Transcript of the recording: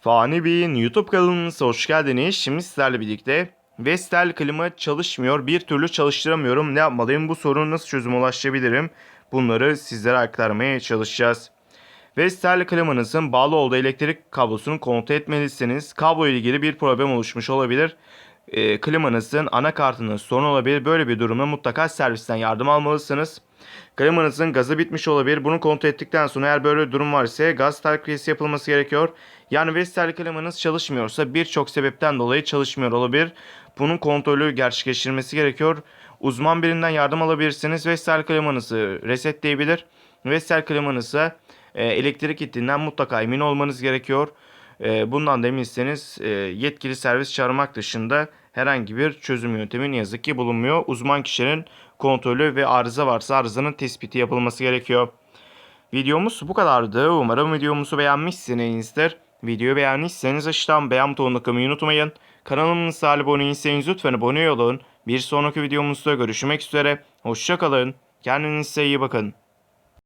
Fani Bey'in YouTube kanalınıza hoş geldiniz. Şimdi sizlerle birlikte Vestel klima çalışmıyor. Bir türlü çalıştıramıyorum. Ne yapmalıyım? Bu sorunu nasıl çözüme ulaşabilirim? Bunları sizlere aktarmaya çalışacağız. Vestel klimanızın bağlı olduğu elektrik kablosunu kontrol etmelisiniz. Kablo ile ilgili bir problem oluşmuş olabilir. E, klimanızın anakartının sorun olabilir. Böyle bir durumda mutlaka servisten yardım almalısınız. Klimanızın gazı bitmiş olabilir. Bunu kontrol ettikten sonra eğer böyle bir durum varsa gaz takviyesi yapılması gerekiyor. Yani Vestel klimanız çalışmıyorsa birçok sebepten dolayı çalışmıyor olabilir. Bunun kontrolü gerçekleştirilmesi gerekiyor. Uzman birinden yardım alabilirsiniz. Vestel klimanızı resetleyebilir. Vestel klimanıza e, elektrik gittiğinden mutlaka emin olmanız gerekiyor. E, bundan da eminseniz e, yetkili servis çağırmak dışında herhangi bir çözüm yöntemi ne yazık ki bulunmuyor. Uzman kişinin kontrolü ve arıza varsa arızanın tespiti yapılması gerekiyor. Videomuz bu kadardı. Umarım videomuzu beğenmişsinizdir. Videoyu beğendiyseniz aşağıdan beğen butonuna kılmayı unutmayın. Kanalımıza abone değilseniz lütfen abone olun. Bir sonraki videomuzda görüşmek üzere. Hoşçakalın. Kendinize iyi bakın.